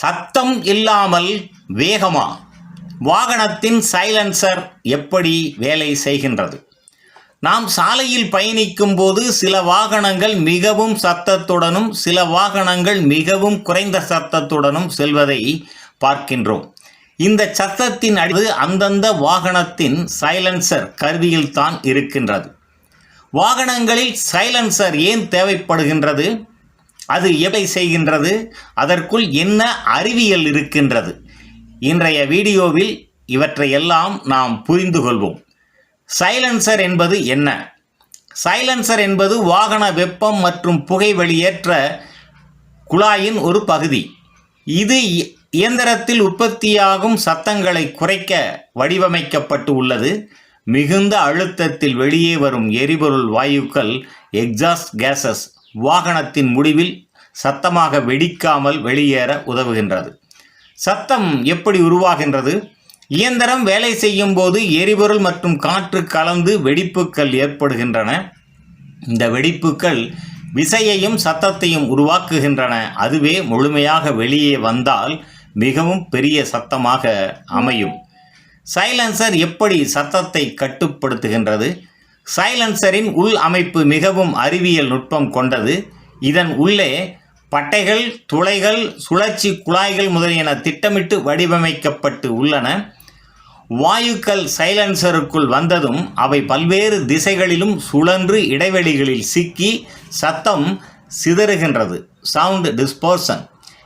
சத்தம் இல்லாமல் வேகமா வாகனத்தின் சைலன்சர் எப்படி வேலை செய்கின்றது? நாம் சாலையில் பயணிக்கும் போது சில வாகனங்கள் மிகவும் சத்தத்துடனும் சில வாகனங்கள் மிகவும் குறைந்த சத்தத்துடனும் செல்வதை பார்க்கின்றோம். இந்த சத்தத்தின் அடிவு அந்தந்த வாகனத்தின் சைலன்சர் கருவியில் தான் இருக்கின்றது. வாகனங்களில் சைலன்சர் ஏன் தேவைப்படுகின்றது? அது எவை செய்கின்றது? அதற்குள் என்ன அறிவியல் இருக்கின்றது? இன்றைய வீடியோவில் இவற்றையெல்லாம் நாம் புரிந்து கொள்வோம். சைலன்சர் என்பது என்ன? சைலன்சர் என்பது வாகன வெப்பம் மற்றும் புகை வெளியேற்ற குழாயின் ஒரு பகுதி. இது இ- இயந்திரத்தில் உற்பத்தியாகும் சத்தங்களை குறைக்க வடிவமைக்கப்பட்டு உள்ளது. மிகுந்த அழுத்தத்தில் வெளியே வரும் எரிபொருள் வாயுக்கள் எக்ஸாஸ்ட் கேசஸ் வாகனத்தின் முடிவில் சத்தமாக வெடிக்காமல் வெளியேற உதவுகின்றது. சத்தம் எப்படி உருவாகின்றது? இயந்திரம் வேலை செய்யும் போது எரிபொருள் மற்றும் காற்று கலந்து வெடிப்புகள் ஏற்படுகின்றன. இந்த வெடிப்புகள் விசையையும் சத்தத்தையும் உருவாக்குகின்றன. அதுவே முழுமையாக வெளியே வந்தால் மிகவும் பெரிய சத்தமாக அமையும். சைலன்சர் எப்படி சத்தத்தை கட்டுப்படுத்துகின்றது? சைலன்சரின் உள் அமைப்பு மிகவும் அறிவியல் நுட்பம் கொண்டது. இதன் உள்ளே பட்டைகள் துளைகள் சுழற்சி குழாய்கள் முதலியன திட்டமிட்டு வடிவமைக்கப்பட்டு உள்ளன. வாயுக்கள் சைலன்சருக்குள் வந்ததும் அவை பல்வேறு திசைகளிலும் சுழன்று இடைவெளிகளில் சிக்கி சத்தம் சிதறுகின்றது. சவுண்ட் டிஸ்போர்ஷன்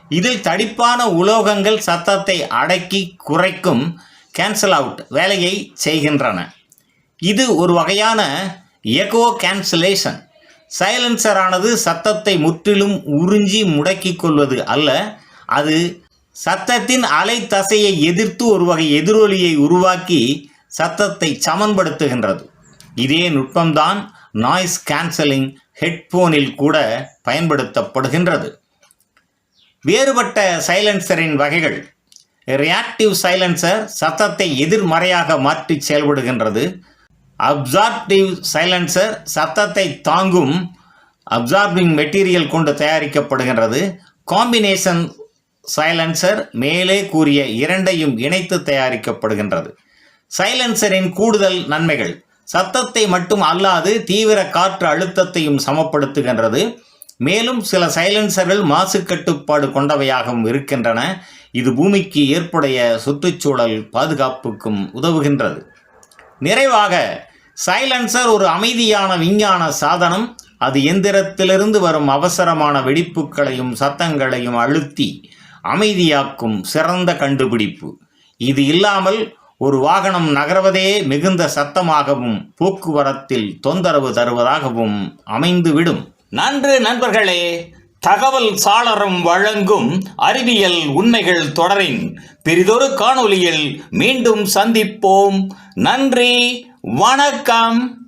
இதில் தடிப்பான உலோகங்கள் சத்தத்தை அடக்கி குறைக்கும் கேன்சல் அவுட் வேலையை செய்கின்றன. இது ஒரு வகையான எகோ கேன்சலேஷன் சைலன்சரானது சத்தத்தை முற்றிலும் உறிஞ்சி முடக்கிக் கொள்வது அல்ல. அது சத்தத்தின் அலை தசையை எதிர்த்து ஒரு வகை எதிரொலியை உருவாக்கி சத்தத்தை சமன்படுத்துகின்றது. இதே நுட்பம்தான் நாய்ஸ் கேன்சலிங் ஹெட்போனில் கூட பயன்படுத்தப்படுகின்றது. வேறுபட்ட சைலன்சரின் வகைகள். ரியாக்டிவ் சைலன்சர் சத்தத்தை எதிர்மறையாக மாற்றி செயல்படுகின்றது. அப்சார்ப்டிவ் சைலன்சர் சத்தத்தை தாங்கும் அப்சார்பிங் மெட்டீரியல் கொண்டு தயாரிக்கப்படுகின்றது. காம்பினேஷன் சைலன்சர் மேலே கூறிய இரண்டையும் இணைத்து தயாரிக்கப்படுகின்றது. சைலன்சரின் கூடுதல் நன்மைகள். சத்தத்தை மட்டும் அல்லாது தீவிர காற்று அழுத்தத்தையும் சமப்படுத்துகின்றது. மேலும் சில சைலன்சர்கள் மாசு கட்டுப்பாடு கொண்டவையாகவும் இருக்கின்றன. இது பூமிக்கு ஏற்புடைய சுற்றுச்சூழல் பாதுகாப்புக்கும் உதவுகின்றது. நிறைவாக சைலன்சர் ஒரு அமைதியான விஞ்ஞான சாதனம். அது எந்திரத்திலிருந்து வரும் அவசரமான வெடிப்புகளையும் சத்தங்களையும் அழுத்தி அமைதியாக்கும் சிறந்த கண்டுபிடிப்பு. இது இல்லாமல் ஒரு வாகனம் நகர்வதே மிகுந்த சத்தமாகவும் போக்குவரத்தில் தொந்தரவு தருவதாகவும் அமைந்துவிடும். நன்று நண்பர்களே தகவல் சாளரம் வழங்கும் அறிவியல் உண்மைகள் தொடரின் பெரிதொரு காணொளியில் மீண்டும் சந்திப்போம். நன்றி வணக்கம்.